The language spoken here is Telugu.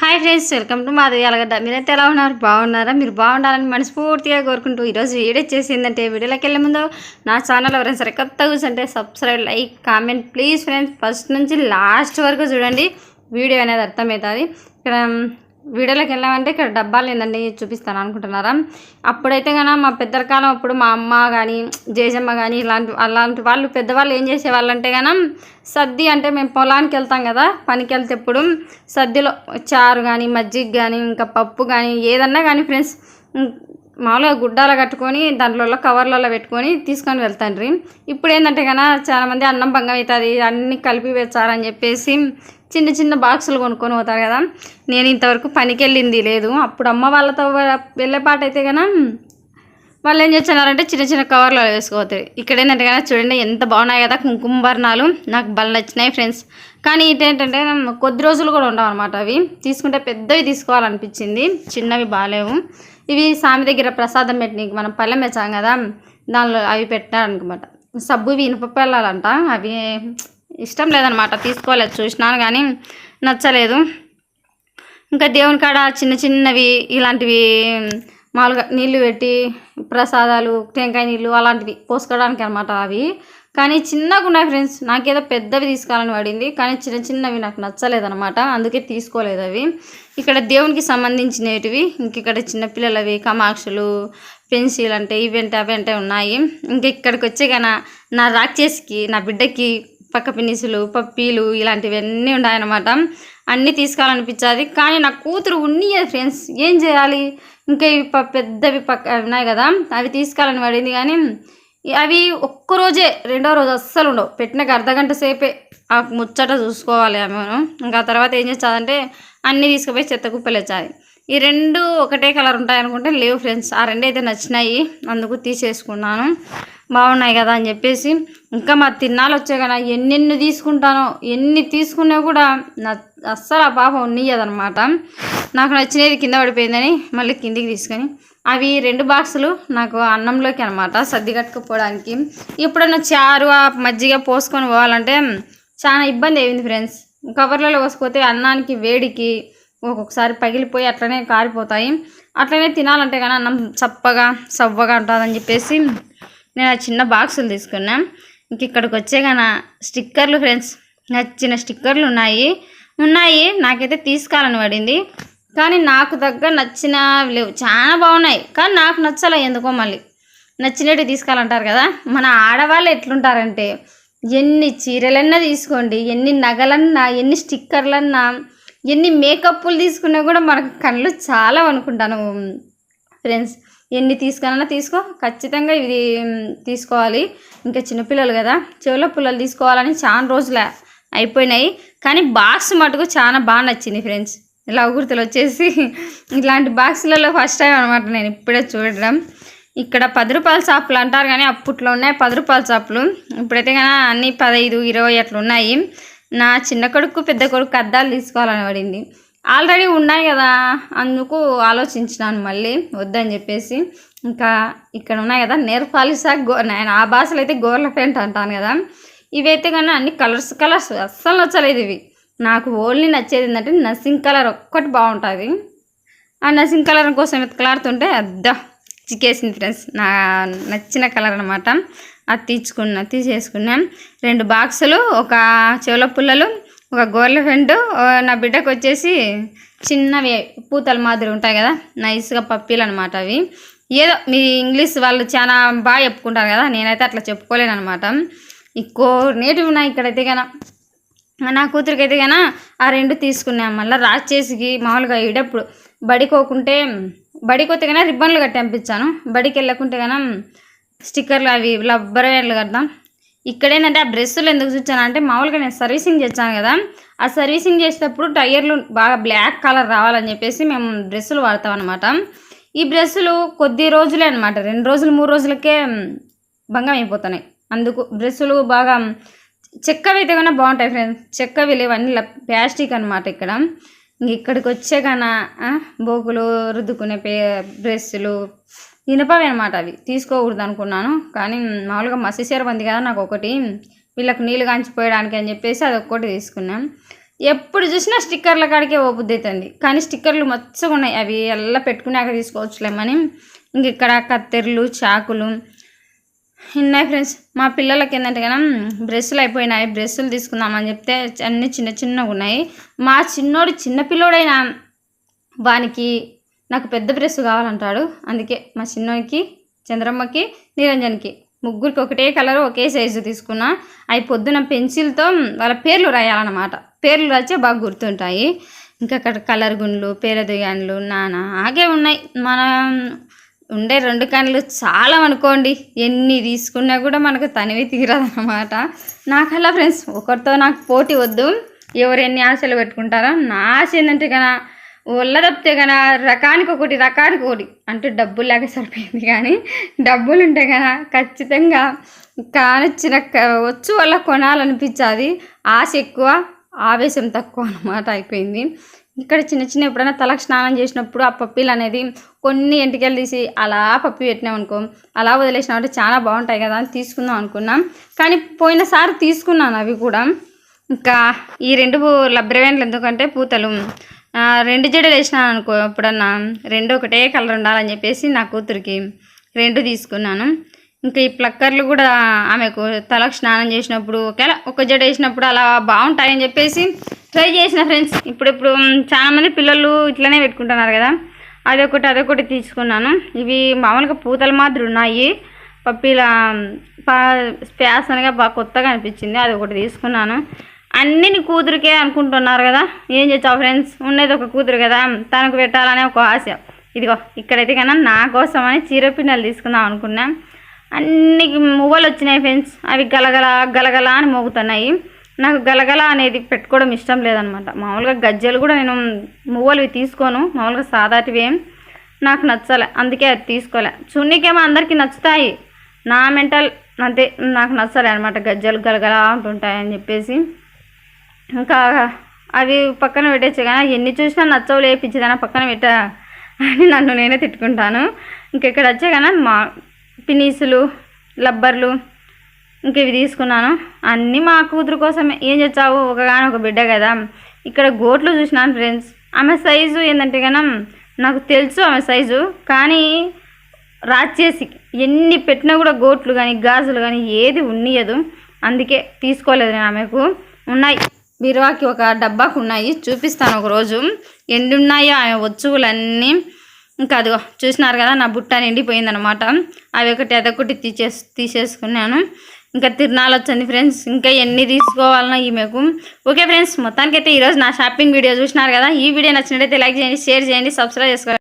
Hi friends welcome to Madhavi Alagadda. మీరైతే ఎలా ఉన్నారు? బాగున్నారా? మీరు బాగుండాలని మనస్ఫూర్తిగా కోరుకుంటూ ఈరోజు వీడియో చేసిందంటే వీడియోలోకి వెళ్ళే ముందు నా ఛానల్ ఎవరైనా సరే కొత్త కూర్చుంటే subscribe like comment please friends first నుంచి లాస్ట్ వరకు చూడండి. వీడియో అనేది అర్థమవుతుంది. ఇక్కడ వీడియోలోకి వెళ్ళామంటే ఇక్కడ డబ్బాలు ఏంటండి చూపిస్తాను అనుకుంటున్నారా? అప్పుడైతే కన్నా మా పెద్దల కాలం అప్పుడు మా అమ్మ కానీ జేజమ్మ కానీ ఇలాంటి అలాంటి వాళ్ళు పెద్దవాళ్ళు ఏం చేసేవాళ్ళు అంటే కనుక సద్ది అంటే మేము పొలానికి వెళ్తాం కదా పనికి వెళ్తే ఎప్పుడు సద్దిలో చారు కానీ మజ్జిగ కానీ ఇంకా పప్పు కానీ ఏదన్నా కానీ ఫ్రెండ్స్ మామూలుగా గుడ్డాలు కట్టుకొని దాంట్లో కవర్లలో పెట్టుకొని తీసుకొని వెళ్తాండ్రి. ఇప్పుడు ఏంటంటే కన్నా చాలామంది అన్నం భంగం అవుతుంది అన్నీ కలిపి వేచారని చెప్పేసి చిన్న చిన్న బాక్సులు కొనుక్కొని పోతారు కదా. నేను ఇంతవరకు పనికి వెళ్ళింది లేదు. అప్పుడు అమ్మ వాళ్ళతో వెళ్ళే పాట అయితే కన్నా వాళ్ళు ఏం చేస్తున్నారంటే చిన్న చిన్న కవర్లో వేసుకోవతాయి ఇక్కడ ఏంటంటే కదా చూడండి ఎంత బాగున్నాయి కదా కుంకుమ వర్ణాలు నాకు భలే నచ్చినాయి ఫ్రెండ్స్. కానీ ఇదేంటంటే కొద్ది రోజులు కూడా ఉండవు అనమాట అవి. తీసుకుంటే పెద్దవి తీసుకోవాలనిపించింది. చిన్నవి బాగాలేవు ఇవి సామి దగ్గర ప్రసాదం పెట్టిన మనం పళ్ళెం వేచాం కదా దానిలో అవి పెట్టారనమాట సబ్బువి ఇనుప పిల్లలంట అవి ఇష్టం లేదనమాట. తీసుకోలేదు చూసినాను కానీ నచ్చలేదు. ఇంకా దేవుని కాడ చిన్న చిన్నవి ఇలాంటివి మామూలుగా నీళ్ళు పెట్టి ప్రసాదాలు టెంకాయ నీళ్ళు అలాంటివి పోసుకోవడానికి అనమాట అవి. కానీ చిన్నగా ఉన్నాయి ఫ్రెండ్స్. నాకేదో పెద్దవి తీసుకోవాలని పడింది. కానీ చిన్న చిన్నవి నాకు నచ్చలేదనమాట. అందుకే తీసుకోలేదు అవి. ఇక్కడ దేవునికి సంబంధించినవి ఇంక ఇక్కడ చిన్నపిల్లలవి కమాక్షులు పెన్సిల్ అంటే ఇవంటే అవి అంటే ఉన్నాయి. ఇంక ఇక్కడికి వచ్చే కన్నా నా రాక్షసికి నా బిడ్డకి పక్క పిన్నిసులు పప్పీలు ఇలాంటివన్నీ ఉన్నాయన్నమాట. అన్నీ తీసుకోవాలనిపించాది. కానీ నా కూతురు ఉన్నియదు ఫ్రెండ్స్. ఏం చేయాలి? ఇంకా ఇవి ప- పెద్దవి పక్క అవి ఉన్నాయి కదా. అవి తీసుకోవాలని పడింది. కానీ అవి ఒక్కరోజే రెండో రోజు అస్సలు ఉండవు. పెట్టినాక అర్ధగంట సేపే ఆ ముచ్చట చూసుకోవాలి ఆమెను. ఇంకా తర్వాత ఏం చేస్తుందంటే అన్నీ తీసుకుపోయి చెత్త కుప్పలు వచ్చాయి ఈ రెండు ఒకటే కలర్ ఉంటాయి అనుకుంటే లేవు ఫ్రెండ్స్. ఆ రెండు అయితే నచ్చినాయి. అందుకు తీసేసుకున్నాను. బాగున్నాయి కదా అని చెప్పేసి ఇంకా మా తిన్నాలు వచ్చాయి కదా ఎన్నెన్ని తీసుకుంటానో ఎన్ని తీసుకున్నా కూడా నా అస్సలు ఆ పాప ఉన్నయ్యదనమాట నాకు నచ్చినది కింద పడిపోయిందని మళ్ళీ కిందికి తీసుకొని అవి రెండు బాక్సులు నాకు అన్నంలోకి అనమాట సర్ది కట్టుకుపోవడానికి. ఎప్పుడైనా చారు ఆ మజ్జిగ పోసుకొని పోవాలంటే చాలా ఇబ్బంది అయింది ఫ్రెండ్స్. కవర్లలో పోసుకపోతే అన్నానికి వేడికి ఒక్కొక్కసారి పగిలిపోయి అట్లనే కారిపోతాయి. అట్లనే తినాలంటే కానీ అన్నం చప్పగా సవ్వగా ఉంటుందని చెప్పేసి నేను ఆ చిన్న బాక్సులు తీసుకున్నా. ఇంక ఇక్కడికి వచ్చే కానీ స్టిక్కర్లు ఫ్రెండ్స్ నచ్చిన స్టిక్కర్లు ఉన్నాయి. ఉన్నాయి నాకైతే తీసుకోవాలని పడింది. కానీ నాకు దగ్గర నచ్చినవి లేవు. చాలా బాగున్నాయి. కానీ నాకు నచ్చలే ఎందుకో మళ్ళీ. నచ్చినట్టు తీసుకోవాలంటారు కదా. మన ఆడవాళ్ళు ఎట్లుంటారంటే ఎన్ని చీరలన్నా తీసుకోండి ఎన్ని నగలన్నా ఎన్ని స్టిక్కర్లన్నా ఎన్ని మేకప్లు తీసుకున్నా కూడా మనకు కళ్ళు చాలా అనుకుంటాను ఫ్రెండ్స్. ఎన్ని తీసుకున్నా తీసుకో. ఖచ్చితంగా ఇది తీసుకోవాలి. ఇంకా చిన్నపిల్లలు కదా. చెవుల పుల్లలు తీసుకోవాలని చాలా రోజులు అయిపోయినాయి. కానీ బాక్స్ మటుకు చాలా బాగా నచ్చింది ఫ్రెండ్స్. లవ్ గుర్తులు వచ్చేసి ఇట్లాంటి బాక్సులలో ఫస్ట్ టైం అనమాట నేను ఇప్పుడే చూడడం. ఇక్కడ పది రూపాయల షాపులు అంటారు కానీ అప్పట్లో ఉన్నాయి పది రూపాయల షాపులు. ఇప్పుడైతే కానీ అన్నీ పదహైదు ఇరవై అట్లా ఉన్నాయి నా చిన్న కొడుకు పెద్ద కొడుకు అద్దాలు తీసుకోవాలని పడింది. ఆల్రెడీ ఉన్నాయి కదా అందుకు ఆలోచించినాను మళ్ళీ వద్దని చెప్పేసి. ఇంకా ఇక్కడ ఉన్నాయి కదా నేర్పాలిసా గో నేను ఆ భాషలో అయితే గోర్ల పెయింట్ అంటాను కదా. ఇవైతే కానీ అన్ని కలర్స్ కలర్స్ అస్సలు నచ్చలేదు ఇవి. నాకు ఓన్లీ నచ్చేది ఏంటంటే నర్సింగ్ కలర్ ఒక్కటి బాగుంటుంది. ఆ నర్సింగ్ కలర్ కోసం వెతకలాడుతుంటే అద్దా చిక్కేసింది ఫ్రెండ్స్. నా నచ్చిన కలర్ అనమాట అది తీర్చుకున్నా తీసేసుకున్నాం. రెండు బాక్సులు ఒక చెవుల పుల్లలు ఒక గోర్ల ఫ్రెండ్ నా బిడ్డకు వచ్చేసి చిన్నవి పూతల మాదిరి ఉంటాయి కదా నైస్గా పప్పీలు అనమాట అవి. ఏదో మీ ఇంగ్లీష్ వాళ్ళు చాలా బాగా చెప్పుకుంటారు కదా నేనైతే అట్లా చెప్పుకోలేను అనమాట ఎక్కువ నేటివి ఉన్నాయి ఇక్కడైతే కన నా కూతురికి అయితే కన్నా ఆ రెండు తీసుకున్నాం మళ్ళీ రాచేసికి మామూలుగా ఇడప్పుడు బడికోకుంటే బడికి కన్నా రిబ్బన్లు కట్టి పంపించాను బడికి వెళ్ళకుంటే కన్నా స్టిక్కర్లు అవి రబ్బర్ బ్యాండ్లు కడదాం. ఇక్కడ ఏంటంటే ఆ డ్రెస్సులు ఎందుకు చూచాను అంటే మామూలుగా నేను సర్వీసింగ్ చేశాను కదా. ఆ సర్వీసింగ్ చేసేటప్పుడు టైర్లు బాగా బ్లాక్ కలర్ రావాలని చెప్పేసి మేము డ్రెస్సులు వాడతాం అనమాట ఈ డ్రెస్సులు కొద్ది రోజులే అనమాట రెండు రోజులు మూడు రోజులకే భంగం అయిపోతున్నాయి. అందుకు డ్రెస్సులు బాగా చెక్కవి అయితే కన్నా బాగుంటాయి ఫ్రెండ్స్ చెక్కవి లేవన్నీ ప్లాస్టిక్ అనమాట ఇక్కడ. ఇంక ఇక్కడికి వచ్చే కన్నా బోకులు రుద్దుకునే పే బ్రష్లు ఇనపవి అనమాట అవి. తీసుకోకూడదు అనుకున్నాను కానీ మామూలుగా మసిసేర ఉంది కదా నాకు ఒకటి వీళ్ళకి నీళ్ళు కాంచిపోయడానికి అని చెప్పేసి అది ఒక్కటి తీసుకున్నాం. ఎప్పుడు చూసినా స్టిక్కర్ల కాడికే ఓబుద్ది అవుతుంది కానీ స్టిక్కర్లు మచ్చగా ఉన్నాయి. అవి ఎలా పెట్టుకుని అక్కడ తీసుకోవచ్చులేమని. ఇంక ఇక్కడ కత్తెరలు చాకులు. ఉన్నాయి ఫ్రెండ్స్. మా పిల్లలకి ఏంటంటే కదా బ్రష్లు అయిపోయినాయి. బ్రష్లు తీసుకుందామని చెప్తే అన్నీ చిన్న చిన్నగా ఉన్నాయి. మా చిన్నోడు చిన్నపిల్లోడైనా వానికి నాకు పెద్ద బ్రష్ కావాలంటాడు. అందుకే మా చిన్నోడికి చంద్రమ్మకి నిరంజన్కి ముగ్గురికి ఒకటే కలర్ ఒకే సైజు తీసుకున్నా. అవి పొద్దున పెన్సిల్తో వాళ్ళ పేర్లు రాయాలన్నమాట. పేర్లు రాస్తే బాగా గుర్తుంటాయి. ఇంకా అక్కడ కలర్ గుండ్లు పేరదుగాన్లు నానా ఆగే ఉన్నాయి. మనం ఉండే రెండు కన్నులు చాలా అనుకోండి. ఎన్ని తీసుకున్నా కూడా మనకు తనివి తీరదన్నమాట. నాకల్లా ఫ్రెండ్స్ ఒకరితో నాకు పోటీ వద్దు. ఎవరు ఎన్ని ఆశలు పెట్టుకుంటారో నా ఆశ ఏంటంటే కదా ఒళ్ళ తప్పితే కదా రకానికి ఒకటి రకానికి ఒకటి. అంటే డబ్బులు లేక సరిపోయింది కానీ డబ్బులు ఉంటే కదా ఖచ్చితంగా కానొచ్చిన వచ్చు వల్ల కొనాలనిపించాది ఆశ ఎక్కువ ఆవేశం తక్కువ అన్నమాట అయిపోయింది. ఇక్కడ చిన్న చిన్న ఎప్పుడైనా తలకు స్నానం చేసినప్పుడు ఆ పప్పీలు అనేది కొన్ని ఎంటికలు తీసి అలా పప్పి పెట్టినాం అనుకో అలా వదిలేసినామంటే చాలా బాగుంటాయి కదా అని తీసుకుందాం అనుకున్నాం. కానీ పోయినసారి తీసుకున్నాను అవి కూడా. ఇంకా ఈ రెండు లబ్రవేన్లు ఎందుకంటే పూతలు. రెండు జడలు వేసినాను అనుకో ఎప్పుడన్నా. రెండు ఒకటే కలర్ ఉండాలని చెప్పేసి నా కూతురికి రెండు తీసుకున్నాను. ఇంకా ఈ ప్లక్కర్లు కూడా ఆమెకు తలకు స్నానం చేసినప్పుడు ఒకవేళ ఒక జడ వేసినప్పుడు అలా బాగుంటాయని చెప్పేసి ట్రై చేసిన ఫ్రెండ్స్. ఇప్పుడు ఇప్పుడు పిల్లలు ఇట్లనే పెట్టుకుంటున్నారు కదా. అదొకటి అదొకటి తీసుకున్నాను. ఇవి మామూలుగా పూతలు మాదిరి ఉన్నాయి. పప్పిలా స్పేసనగా బాగా కొత్తగా అనిపించింది. అది ఒకటి తీసుకున్నాను. అన్నీ నీ కూతురికే అనుకుంటున్నారు కదా? ఏం చేస్తావు ఫ్రెండ్స్ ఉండేది ఒక కూతురు కదా తనకు పెట్టాలనే ఒక ఆశ. ఇదిగో ఇక్కడైతే కన్నా నా కోసం అని చీర తీసుకుందాం అనుకున్నా. అన్ని మువ్వలు వచ్చినాయి ఫ్రెండ్స్ అవి గలగల గలగల అని మోగుతున్నాయి. నాకు గలగల అనేది పెట్టుకోవడం ఇష్టం లేదనమాట. మామూలుగా గజ్జలు కూడా నేను మువ్వలు తీసుకోను. మామూలుగా సాదాటివి. నాకు నచ్చలే. అందుకే అది తీసుకోలే. చున్నీకేమో అందరికీ నచ్చుతాయి. నా మెంటల్ అంతే. నాకు నచ్చలే అనమాట గజ్జలు గలగల అంటుంటాయి అని చెప్పేసి. ఇంకా అవి పక్కన పెట్టచ్చు కానీ ఎన్ని చూసినా నచ్చవులే పిచ్చిదానా పక్కన పెట్ట అని నన్ను నేనే తిట్టుకుంటాను. ఇంకెక్కడ వచ్చే కానీ మా పినీసులు లబ్బర్లు ఇంక ఇవి తీసుకున్నాను. అన్నీ మా కూతురు కోసమే. ఏం చేస్తావు? ఒకగాని ఒక బిడ్డ కదా. ఇక్కడ గోట్లు చూసినాను ఫ్రెండ్స్. ఆమె సైజు ఏంటంటే కన్నా నాకు తెలుసు ఆమె సైజు. కానీ రాచేసి ఎన్ని పెట్టినా కూడా గోట్లు కానీ గాజులు కానీ ఏది ఉన్నియదు అందుకే తీసుకోలేదు నేను ఆమెకు. ఉన్నాయి. బీరువాకి ఒక డబ్బాకు ఉన్నాయి చూపిస్తాను ఒకరోజు. ఎండి ఉన్నాయో ఆమె వచ్చువులన్నీ ఇంకా అదిగో చూసినారు కదా నా బుట్ట నిండిపోయిందనమాట. అవి ఒకటి అదొకటి తీసేసి తీసేసుకున్నాను. ఇంకా తిరునాళ్ళు వచ్చింది ఫ్రెండ్స్. ఇంకా ఎన్ని తీసుకోవాలన్నా ఈమెకు. ఓకే ఫ్రెండ్స్ మొత్తానికైతే ఈరోజు నా షాపింగ్ వీడియో చూసినారు కదా. ఈ వీడియో నచ్చినట్టయితే లైక్ చేయండి షేర్ చేయండి సబ్స్క్రైబ్ చేసుకోండి.